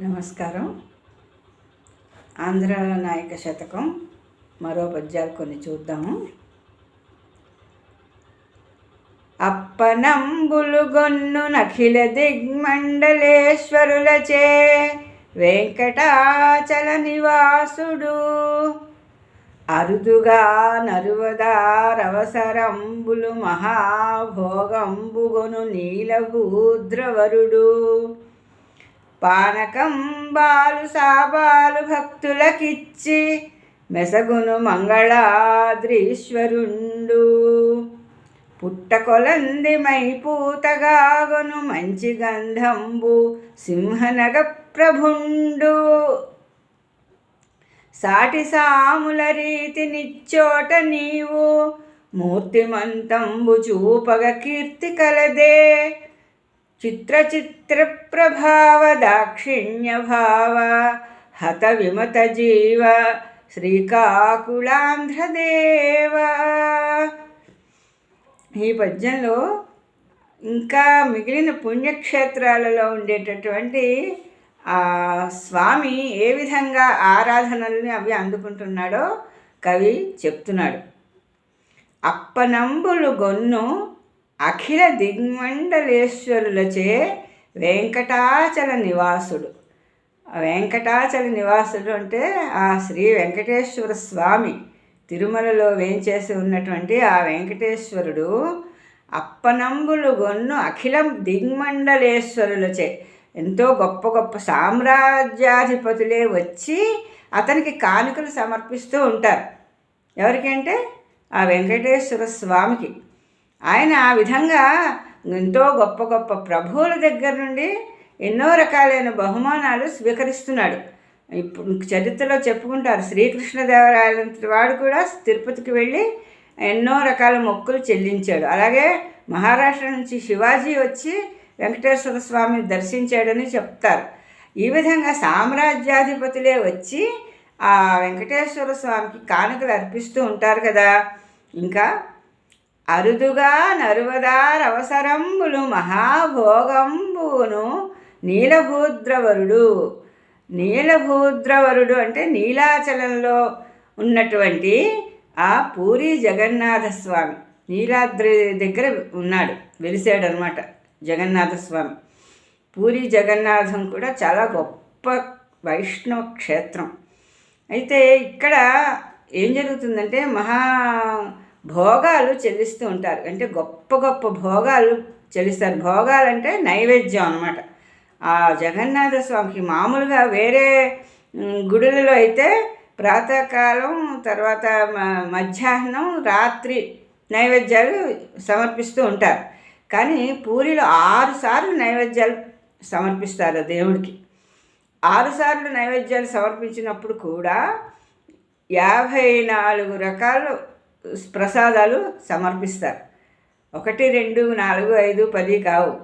నమస్కారం. ఆంధ్ర నాయక శతకం మరో పద్యాలు కొన్ని చూద్దాము. అప్పనంబులు గొన్ను నఖిల దిగ్మండలేశ్వరులచే వెంకటాచల నివాసుడు. అరుదుగా నరువదారవసరంబులు మహాభోగంబుగొను నీలభూద్రవరుడు పానకం బాలు సాబాలు భక్తులకిచ్చి మెసగును మంగళాద్రీశ్వరుండు. పుట్టకొలంది మై మంచి గంధంబు సింహనగ ప్రభుండు సాటి సాముల రీతి నిచ్చోట నీవు మూర్తిమంతంబు చూపగ కీర్తి కలదే. చిత్ర చిత్ర ప్రభావ దాక్షిణ్య భావ హత విమత జీవ శ్రీకాకుళాంధ్రదేవ. ఈ పద్యంలో ఇంకా మిగిలిన పుణ్యక్షేత్రాలలో ఉండేటటువంటి ఆ స్వామి ఏ విధంగా ఆరాధనల్ని అవి అందుకుంటున్నాడో కవి చెప్తున్నాడు. అప్పనంబులు గొన్ను అఖిల దిగ్మండలేశ్వరులచే వెంకటాచల నివాసుడు. ఆ వెంకటాచల నివాసుడు అంటే ఆ శ్రీ వెంకటేశ్వర స్వామి. తిరుమలలో వేంచేసి ఉన్నటువంటి ఆ వెంకటేశ్వరుడు అప్పనంబులు గొన్ను అఖిలం దిగ్మండలేశ్వరులచే. ఎంతో గొప్ప గొప్ప సామ్రాజ్యాధిపతులే వచ్చి అతనికి కానుకలు సమర్పిస్తూ ఉంటారు. ఎవరికంటే ఆ వెంకటేశ్వర స్వామికి. ఆయన ఆ విధంగా ఎంతో గొప్ప గొప్ప ప్రభువుల దగ్గర నుండి ఎన్నో రకాలైన బహుమానాలు స్వీకరిస్తున్నాడు. ఇప్పుడు చరిత్రలో చెప్పుకుంటారు శ్రీకృష్ణదేవరాయలంతటి వాడు కూడా తిరుపతికి వెళ్ళి ఎన్నో రకాల మొక్కులు చెల్లించాడు. అలాగే మహారాష్ట్ర నుంచి శివాజీ వచ్చి వెంకటేశ్వర స్వామిని దర్శించాడని చెప్తారు. ఈ విధంగా సామ్రాజ్యాధిపతులే వచ్చి ఆ వెంకటేశ్వర స్వామికి కానుకలు అర్పిస్తూ ఉంటారు కదా. ఇంకా అరుదుగా నరువదార్ అవసరంబులు మహాభోగంబును నీలభూద్రవరుడు. నీలభూద్రవరుడు అంటే నీలాచలంలో ఉన్నటువంటి ఆ పూరి జగన్నాథ స్వామి నీలాద్రి దగ్గర ఉన్నాడు వెలిసాడనమాట జగన్నాథస్వామి. జగన్నాథ స్వామి పూరి జగన్నాథం కూడా చాలా గొప్ప వైష్ణవ క్షేత్రం. అయితే ఇక్కడ ఏం జరుగుతుందంటే మహా భోగాలు చెల్లిస్తూ ఉంటారు. అంటే గొప్ప గొప్ప భోగాలు చెల్లిస్తారు. భోగాలు అంటే నైవేద్యం అనమాట ఆ జగన్నాథ స్వామికి మామూలుగా వేరే గుడులలో అయితే ప్రాతకాలం తర్వాత మధ్యాహ్నం రాత్రి నైవేద్యాలు సమర్పిస్తూ ఉంటారు. కానీ పూరిలో ఆరుసార్లు నైవేద్యాలు సమర్పిస్తారు దేవుడికి. ఆరుసార్లు నైవేద్యాలు సమర్పించినప్పుడు కూడా యాభై నాలుగు రకాలు ప్రసాదాలు సమర్పిస్తారు. ఒకటి రెండు నాలుగు ఐదు పది కావు.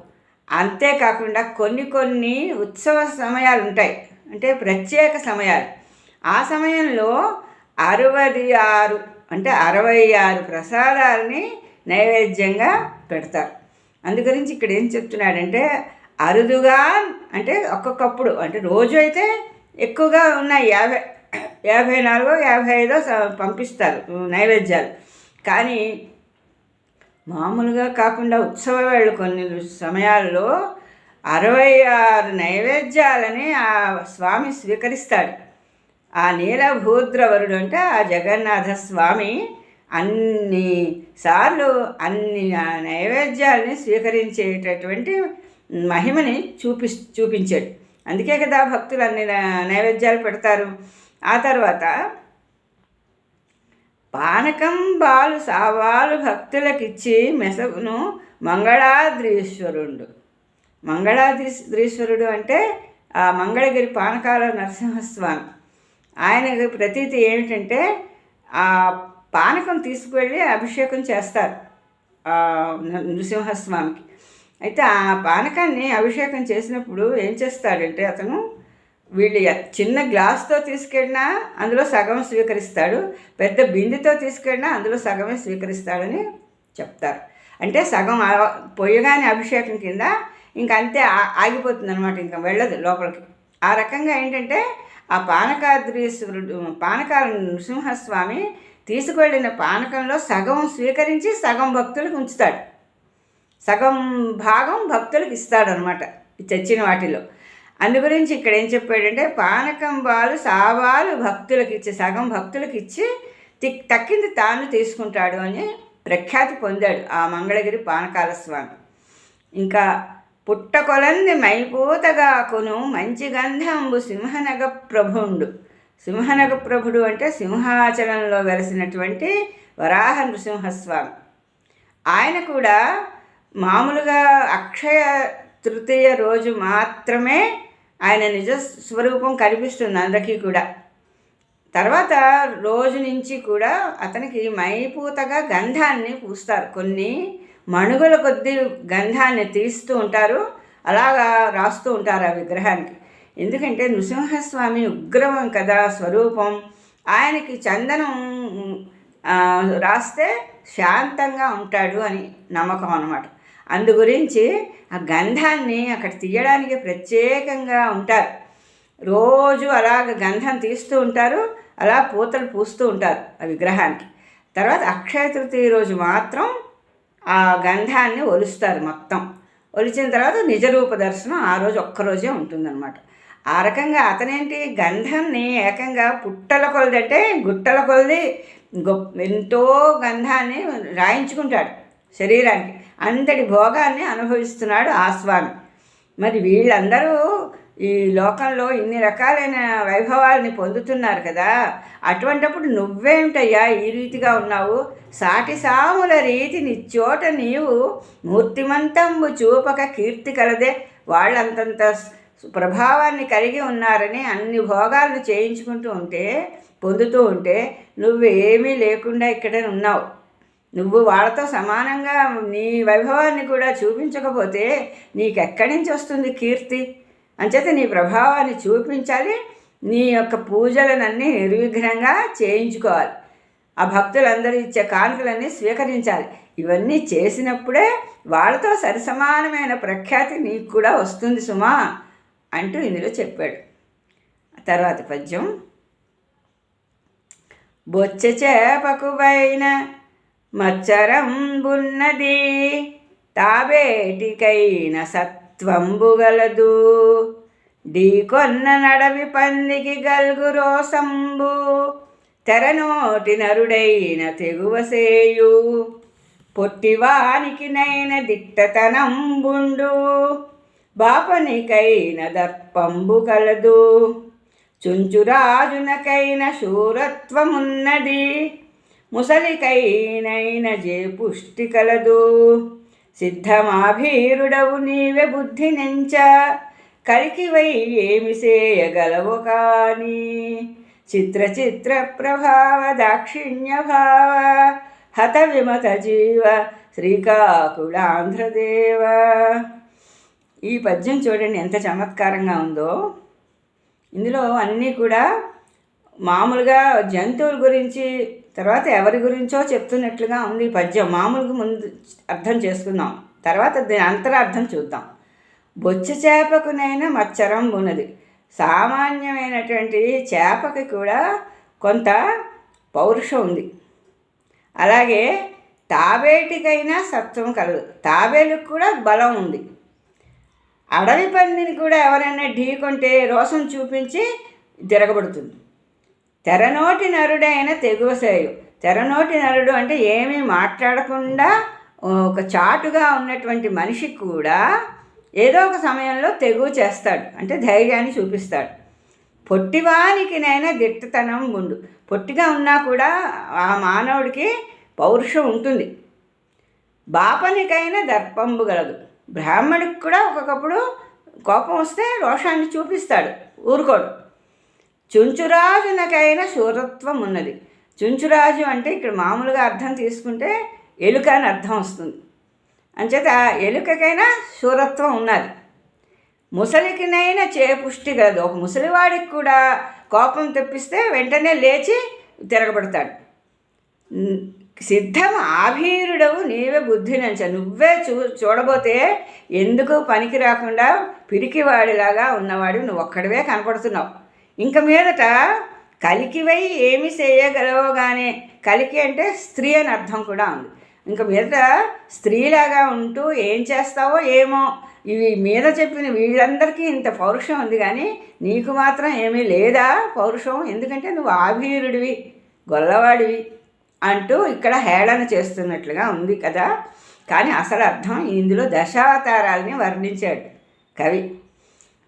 అంతేకాకుండా కొన్ని కొన్ని ఉత్సవ సమయాలు ఉంటాయి అంటే ప్రత్యేక సమయాలు. ఆ సమయంలో అరవై ఆరు అంటే అరవై ఆరు ప్రసాదాలని నైవేద్యంగా పెడతారు. అందుగురించి ఇక్కడ ఏం చెప్తున్నాడంటే అరుదుగా అంటే ఒక్కొక్కప్పుడు అంటే రోజు అయితే ఎక్కువగా ఉన్నాయి యాభై యాభై నాలుగో యాభై ఐదో పంపిస్తారు నైవేద్యాలు. కానీ మామూలుగా కాకుండా ఉత్సవ వేళ్ళు కొన్ని సమయాల్లో అరవై ఆరు నైవేద్యాలని ఆ స్వామి స్వీకరిస్తాడు. ఆ నీలభూద్రవరుడు అంటే ఆ జగన్నాథ స్వామి అన్ని సార్లు అన్ని నైవేద్యాలని స్వీకరించేటటువంటి మహిమని చూపి చూపించాడు. అందుకే కదా భక్తులు అన్ని నైవేద్యాలు పెడతారు. ఆ తర్వాత పానకం బాలు సావాలు భక్తులకిచ్చి మెసగును మంగళాద్రీశ్వరుడు. మంగళాద్రీశ్వరుడు అంటే ఆ మంగళగిరి పానకాల నరసింహస్వామి. ఆయనకి ప్రతీతి ఏమిటంటే ఆ పానకం తీసుకువెళ్ళి అభిషేకం చేస్తారు నృసింహస్వామికి అయితే ఆ పానకాన్ని అభిషేకం చేసినప్పుడు ఏం చేస్తాడంటే అతను వీళ్ళు చిన్న గ్లాస్తో తీసుకెళ్ళినా అందులో సగం స్వీకరిస్తాడు పెద్ద బిందెతో తీసుకెళ్ళినా అందులో సగమే స్వీకరిస్తాడని చెప్తారు. అంటే సగం పొయ్యగానే అభిషేకం కింద ఇంక అంతే ఆగిపోతుంది అనమాట ఇంకా వెళ్ళదు లోపలికి. ఆ రకంగా ఏంటంటే ఆ పానకాద్రీశ్వరుడు పానకాల నృసింహస్వామి తీసుకువెళ్ళిన పానకంలో సగం స్వీకరించి సగం భక్తులకు ఉంచుతాడు. సగం భాగం భక్తులకు ఇస్తాడనమాట చచ్చిన వాటిలో. అందు గురించి ఇక్కడ ఏం చెప్పాడంటే పానకం బాలు సావాలు భక్తులకు ఇచ్చి సగం భక్తులకు ఇచ్చి తక్కింది తాను తీసుకుంటాడు అని ప్రఖ్యాతి పొందాడు ఆ మంగళగిరి పానకాల స్వామి ఇంకా పుట్టకొలంది మైపూతగా కొను మంచి గంధంబు సింహనగ ప్రభుండు సింహనగ ప్రభుడు అంటే సింహాచలంలో వెలసినటువంటి వరాహ నృసింహస్వామి ఆయన కూడా మామూలుగా అక్షయ తృతీయ రోజు మాత్రమే ఆయన నిజ స్వరూపం కనిపిస్తుంది అందరికీ కూడా. తర్వాత రోజు నుంచి కూడా అతనికి మైపూతగా గంధాన్ని పూస్తారు. కొన్ని మణుగుల కొద్ది గంధాన్ని తీస్తూ ఉంటారు. అలాగా రాస్తూ ఉంటారు ఆ విగ్రహానికి. ఎందుకంటే నృసింహస్వామి ఉగ్రవం కదా స్వరూపం. ఆయనకి చందనం రాస్తే శాంతంగా ఉంటాడు అని నమ్మకం అన్నమాట. అందు గురించి ఆ గంధాన్ని అక్కడ తీయడానికి ప్రత్యేకంగా ఉంటారు. రోజు అలాగ గంధం తీస్తూ ఉంటారు అలా పూతలు పూస్తూ ఉంటారు ఆ విగ్రహానికి. తర్వాత అక్షయ తృతీయ రోజు మాత్రం ఆ గంధాన్ని ఒలుస్తారు మొత్తం. ఒలిచిన తర్వాత నిజరూప దర్శనం ఆ రోజు ఒక్కరోజే ఉంటుందన్నమాట. ఆ రకంగా అతనేంటి? గంధాన్ని ఏకంగా పుట్టల కొలది అంటే గుట్టల కొలది. గొప్ప ఎంతో గంధాన్ని రాయించుకుంటాడు శరీరానికి. అంతటి భోగాన్ని అనుభవిస్తున్నాడు ఆ స్వామి. మరి వీళ్ళందరూ ఈ లోకంలో ఇన్ని రకాలైన వైభవాల్ని పొందుతున్నారు కదా అటువంటప్పుడు నువ్వేమిటయ్యా ఈ రీతిగా ఉన్నావు? సాటి సాముల రీతి నిచ్చోట నీవు మూర్తిమంతంబు చూపక కీర్తి కలదే వాళ్ళంతంత ప్రభావాన్ని కలిగి ఉన్నారని అన్ని భోగాలను చేయించుకుంటూ ఉంటే పొందుతూ ఉంటే నువ్వు ఏమీ లేకుండా ఇక్కడ ఉన్నావు. నువ్వు వాళ్ళతో సమానంగా నీ వైభవాన్ని కూడా చూపించకపోతే నీకెక్కడి నుంచి వస్తుంది కీర్తి? అంచేత నీ ప్రభావాన్ని చూపించాలి నీ యొక్క పూజలనన్నీ నిర్విఘ్నంగా చేయించుకోవాలి. ఆ భక్తులందరూ ఇచ్చే కానుకలన్నీ స్వీకరించాలి. ఇవన్నీ చేసినప్పుడే వాళ్ళతో సరిసమానమైన ప్రఖ్యాతి నీకు కూడా వస్తుంది సుమా అంటూ ఇందులో చెప్పాడు. తర్వాత పద్యం. బొచ్చ చేపకువైన మచ్చరంబున్నది. తాబేటికైన సత్వంబుగలదు ఢీకొన్న నడవి పందికి గల్గు రోసంబు. తెరనోటి నరుడైన తెగువసేయు పొట్టివానికి నైన దిట్టతనంబుండు. బాపనికైన దర్పంబు కలదు. చుంచురాజునకైన శూరత్వమున్నది. ముసలికైనైన జే పుష్టి కలదు. సిద్ధమాభీరుడవు నీవే బుద్ధి నెంచ. కలికివై ఏమి చేయగలవు కానీ. చిత్ర చిత్ర ప్రభావ దాక్షిణ్య భావ హత విమత జీవ శ్రీకాకుళాంధ్రదేవ ఈ పద్యం చూడండి ఎంత చమత్కారంగా ఉందో. ఇందులో అన్నీ కూడా మామూలుగా జంతువుల గురించి తర్వాత ఎవరి గురించో చెప్తున్నట్లుగా ఉంది పద్యం. మామూలుగా ముందు అర్థం చేసుకుందాం. తర్వాత దీని అంతరార్థం చూద్దాం. బొచ్చ చేపకునైనా మచ్చరం ఉన్నది సామాన్యమైనటువంటి చేపకి కూడా కొంత పౌరుషం ఉంది. అలాగే తాబేటికైనా సత్వం కలదు. తాబేలుకు కూడా బలం ఉంది. అడవి పందిని కూడా ఎవరైనా ఢీకొంటే రోసం చూపించి తిరగబడుతుంది. తెరనోటి నరుడైన తెగువసేయు తెరనోటి నరుడు అంటే ఏమీ మాట్లాడకుండా ఒక చాటుగా ఉన్నటువంటి మనిషి కూడా ఏదో ఒక సమయంలో తెగువ చేస్తాడు. అంటే ధైర్యాన్ని చూపిస్తాడు. పొట్టివానికినైనా దిట్టతనం ఉండు. పొట్టిగా ఉన్నా కూడా ఆ మానవుడికి పౌరుషం ఉంటుంది. బాపనికైనా దర్పంబు గలదు. బ్రాహ్మడికి కూడా ఒక్కొక్కప్పుడు కోపం వస్తే రోషాన్ని చూపిస్తాడు. ఊరుకోడు. చుంచురాజునకైనా శూరత్వం ఉన్నది చుంచురాజు అంటే ఇక్కడ మామూలుగా అర్థం తీసుకుంటే ఎలుక అని అర్థం వస్తుంది. అంచేత ఎలుకకైనా శూరత్వం ఉన్నది. ముసలికినైనా చేపుష్టి కలదు. ఒక ముసలివాడికి కూడా కోపం తెప్పిస్తే వెంటనే లేచి తిరగబడతాడు. సిద్ధం ఆభీరుడవు నీవే బుద్ధినంచ. నువ్వే చూ చూడబోతే ఎందుకు పనికి రాకుండా పిరికివాడిలాగా ఉన్నవాడు నువ్వు ఒక్కడివే కనపడుతున్నావు. ఇంక మీదట కలికివై ఏమి చేయగలవో కానీ కలికి అంటే స్త్రీ అని అర్థం కూడా ఉంది. ఇంక మీదట స్త్రీలాగా ఉంటూ ఏం చేస్తావో ఏమో ఇవి మీద చెప్పిన వీళ్ళందరికీ ఇంత పౌరుషం ఉంది కానీ నీకు మాత్రం ఏమీ లేదా పౌరుషం ఎందుకంటే నువ్వు ఆభీరుడివి గొల్లవాడివి అంటూ ఇక్కడ హేళన చేస్తున్నట్లుగా ఉంది కదా. కానీ అసలు అర్థం ఇందులో దశావతారాలని వర్ణించాడు కవి.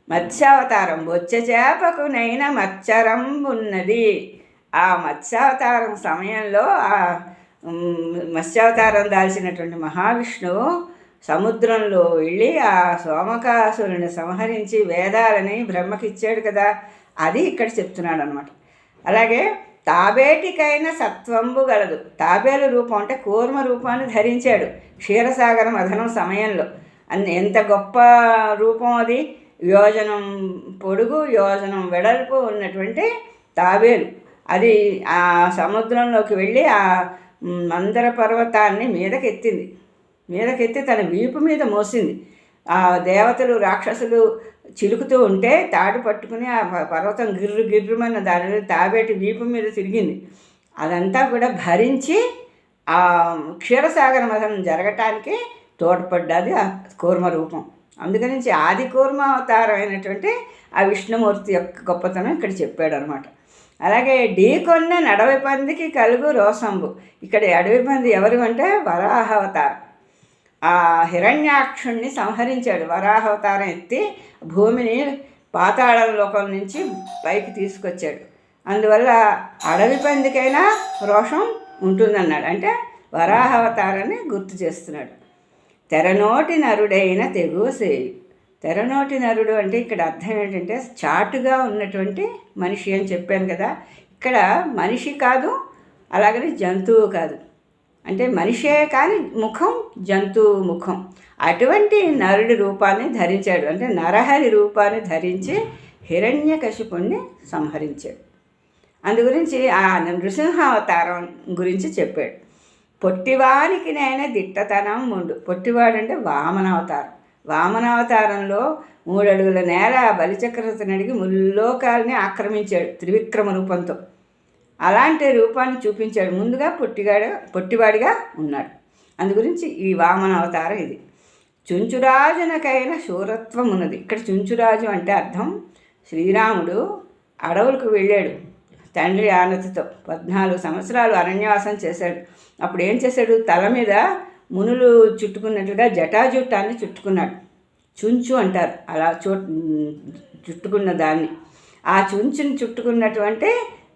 మత్స్యావతారం బొచ్చ చేపకునైన మత్సరంబున్నది ఆ మత్స్యావతారం సమయంలో ఆ మత్స్యావతారం దాల్చినటువంటి మహావిష్ణువు సముద్రంలో వెళ్ళి ఆ సోమకాసురుని సంహరించి వేదాలని బ్రహ్మకిచ్చాడు కదా అది ఇక్కడ చెప్తున్నాడు అనమాట అలాగే తాబేటికైన సత్వంబు గలదు. తాబేలు రూపం అంటే కూర్మ రూపాన్ని ధరించాడు క్షీరసాగర మధనం సమయంలో. అన్ని ఎంత గొప్ప రూపం అది. యోజనం పొడుగు యోజనం వెడల్పు ఉన్నటువంటి తాబేలు. అది ఆ సముద్రంలోకి వెళ్ళి ఆ మందర పర్వతాన్ని మీదకెత్తింది. మీదకెత్తి తన వీపు మీద మోసింది. ఆ దేవతలు రాక్షసులు చిలుకుతూ ఉంటే తాడు పట్టుకుని ఆ పర్వతం గిర్రు గిర్రుమన్న దాని తాబేటి వీపు మీద తిరిగింది. అదంతా కూడా భరించి ఆ క్షీరసాగర మదనం జరగటానికి తోడ్పడ్డది ఆ కూర్మ రూపం. అందుకని ఆది కూర్మ అవతారమైనటువంటి ఆ విష్ణుమూర్తి యొక్క గొప్పతనం ఇక్కడ చెప్పాడు అనమాట అలాగే ఢీకొన్న నడవి పందికి కలుగు రోసంబు. ఇక్కడ అడవి పంది ఎవరు అంటే వరాహవతారం ఆ హిరణ్యాక్షుణ్ణి సంహరించాడు. వరాహవతారం ఎత్తి భూమిని పాతాళం లోకం నుంచి పైకి తీసుకొచ్చాడు. అందువల్ల అడవి పందికైనా రోషం ఉంటుందన్నాడు. అంటే వరాహవతారాన్ని గుర్తు చేస్తున్నాడు. తెరనోటి నరుడైన తెగుసేయు తెరనోటి నరుడు అంటే ఇక్కడ అర్థం ఏంటంటే చాటుగా ఉన్నటువంటి మనిషి అని చెప్పాను కదా. ఇక్కడ మనిషి కాదు అలాగని జంతువు కాదు. అంటే మనిషే కానీ ముఖం జంతువు ముఖం. అటువంటి నరుడి రూపాన్ని ధరించాడు. అంటే నరహరి రూపాన్ని ధరించి హిరణ్యకశిపుణ్ణి సంహరించాడు. అందు గురించి ఆ నృసింహావతారం గురించి చెప్పాడు. పొట్టివానికి నేను దిట్టతనం ముండు పొట్టివాడు అంటే వామనావతారం. వామనావతారంలో మూడడుగుల నేల బలిచక్రవర్తిని అడిగి ముల్లోకాలని ఆక్రమించాడు త్రివిక్రమ రూపంతో. అలాంటి రూపాన్ని చూపించాడు. ముందుగా పొట్టిగాడు పొట్టివాడిగా ఉన్నాడు. అందుగురించి ఈ వామన అవతారం ఇది. చుంచురాజునకైన శూరత్వం ఉన్నది. ఇక్కడ చుంచురాజు అంటే అర్థం శ్రీరాముడు అడవులకు వెళ్ళాడు. తండ్రి ఆనతితో పద్నాలుగు సంవత్సరాలు అరణ్యవాసం చేశాడు. అప్పుడు ఏం చేశాడు? తల మీద మునులు చుట్టుకున్నట్లుగా జటాజుట్టాన్ని చుట్టుకున్నాడు. చుంచు అంటారు. అలా చూ చుట్టుకున్న దాన్ని. ఆ చుంచుని చుట్టుకున్నటువంటి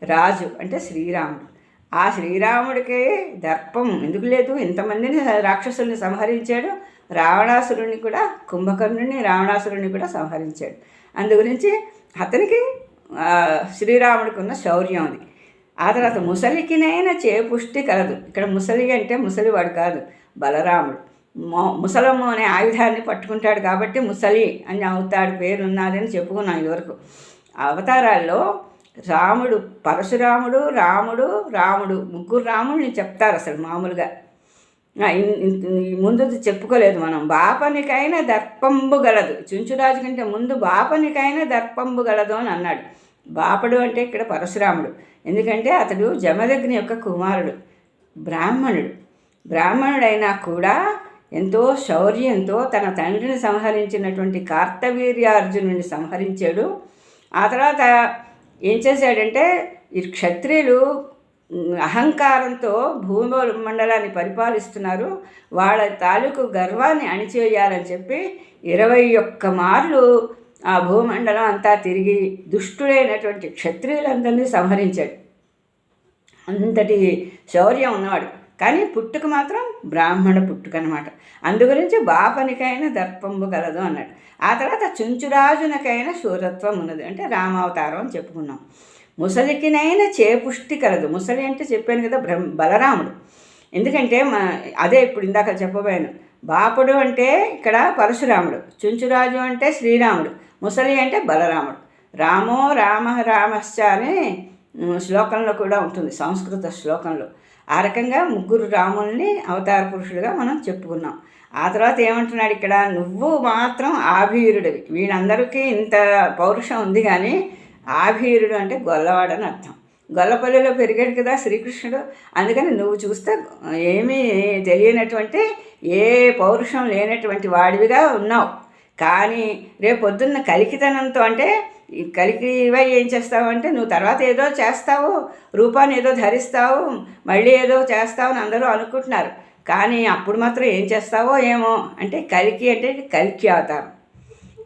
రాజు అంటే శ్రీరాముడు. ఆ శ్రీరాముడికి దర్పం ఎందుకు లేదు? ఇంతమందిని రాక్షసుల్ని సంహరించాడు. రావణాసురుణ్ణి కూడా కుంభకర్ణుని రావణాసురుణ్ణి కూడా సంహరించాడు. అందు గురించి అతనికి శ్రీరాముడికి ఉన్న శౌర్యం అది. ఆ తర్వాత ముసలికినైనా చేపుష్టి కలదు. ఇక్కడ ముసలి అంటే ముసలివాడు కాదు బలరాముడు. ముసలమ్మ అనే ఆయుధాన్ని పట్టుకుంటాడు కాబట్టి ముసలి అని అవుతాడు పేరు ఉన్నాదని చెప్పుకున్నాం ఇదివరకు. అవతారాల్లో రాముడు పరశురాముడు రాముడు రాముడు ముగ్గురు రాముడిని చెప్తారు అసలు మామూలుగా. ముందు చెప్పుకోలేదు మనం. బాపనికైనా దర్పంబు గలదు. చుంచురాజు కంటే ముందు బాపనికైనా దర్పంబు గలదు అని అన్నాడు. బాపడు అంటే ఇక్కడ పరశురాముడు. ఎందుకంటే అతడు జమదగ్ని యొక్క కుమారుడు బ్రాహ్మణుడు. బ్రాహ్మణుడైనా కూడా ఎంతో శౌర్యంతో తన తండ్రిని సంహరించినటువంటి కార్తవీర్యార్జునుడిని సంహరించాడు. ఆ తర్వాత ఏం చేశాడంటే ఈ క్షత్రియులు అహంకారంతో భూమి మండలాన్ని పరిపాలిస్తున్నారు. వాళ్ళ తాలూకు గర్వాన్ని అణిచేయాలని చెప్పి ఇరవై ఒక్క మార్లు ఆ భూమండలం అంతా తిరిగి దుష్టుడైనటువంటి క్షత్రియులందరినీ సంహరించాడు. అంతటి శౌర్యం ఉన్నవాడు. కానీ పుట్టుక మాత్రం బ్రాహ్మణ పుట్టుక అనమాట అందుగురించి బాపనికైన దర్పంబు కలదు అన్నాడు. ఆ తర్వాత చుంచురాజునకైన శూరత్వం ఉన్నది. అంటే రామావతారం అని చెప్పుకున్నాం. ముసలికినైనా చేపుష్టి కలదు. ముసలి అంటే చెప్పాను కదా బ్రహ్మ బలరాముడు. ఎందుకంటే మా అదే ఇప్పుడు ఇందాక చెప్పబోయాను. బాపుడు అంటే ఇక్కడ పరశురాముడు చుంచురాజు అంటే శ్రీరాముడు ముసలి అంటే బలరాముడు. రామో రామ రామశ్చ అని శ్లోకంలో కూడా ఉంటుంది సంస్కృత శ్లోకంలో. ఆ రకంగా ముగ్గురు రాముల్ని అవతార పురుషుడుగా మనం చెప్పుకున్నాం. ఆ తర్వాత ఏమంటున్నాడు ఇక్కడ నువ్వు మాత్రం ఆభీరుడివి. వీళ్ళందరికీ ఇంత పౌరుషం ఉంది కానీ ఆభీరుడు అంటే గొల్లవాడని అర్థం. గొల్లపల్లిలో పెరిగాడు కదా శ్రీకృష్ణుడు. అందుకని నువ్వు చూస్తే ఏమీ తెలియనటువంటి ఏ పౌరుషం లేనటువంటి వాడివిగా ఉన్నావు. కానీ రేపు పొద్దున్న కలికితనంతో అంటే కలికివై ఏం చేస్తావు అంటే నువ్వు తర్వాత ఏదో చేస్తావు రూపాన్ని ఏదో ధరిస్తావు మళ్ళీ ఏదో చేస్తావు అని అందరూ అనుకుంటున్నారు. కానీ అప్పుడు మాత్రం ఏం చేస్తావో ఏమో అంటే కలికి అంటే కలికి అవతారం.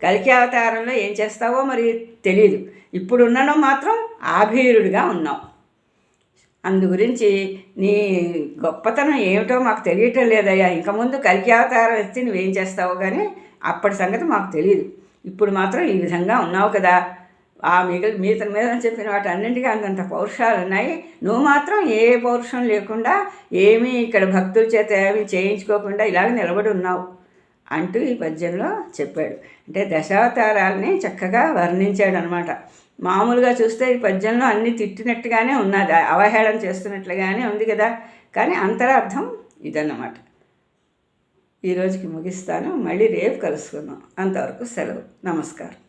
కలికి అవతారంలో ఏం చేస్తావో మరి తెలియదు ఇప్పుడున్నను మాత్రం ఆభీరుడిగా ఉన్నావు. అందు గురించి నీ గొప్పతనం ఏమిటో మాకు తెలియటం లేదయ్యా. ఇంక ముందు కలికి అవతారం ఎత్తి నువ్వేం చేస్తావో కానీ అప్పటి సంగతి మాకు తెలియదు ఇప్పుడు మాత్రం ఈ విధంగా ఉన్నావు కదా. ఆ మిగిలి మీతల మీద చెప్పిన వాటి అన్నింటికీ అంతంత పౌరుషాలు ఉన్నాయి. నువ్వు మాత్రం ఏ పౌరుషం లేకుండా ఏమీ ఇక్కడ భక్తుల చేత ఏమీ చేయించుకోకుండా ఇలాగ నిలబడి ఉన్నావు. అంటూ ఈ పద్యంలో చెప్పాడు. అంటే దశావతారాలని చక్కగా వర్ణించాడు అనమాట మామూలుగా చూస్తే ఈ పద్యంలో అన్ని తిట్టినట్టుగానే ఉన్నది అవహేళన చేస్తున్నట్లుగానే ఉంది కదా. కానీ అంతరార్థం ఇదన్నమాట. ఈరోజుకి ముగిస్తాను. మళ్ళీ రేపు కలుసుకుందాం. అంతవరకు సెలవు. నమస్కారం.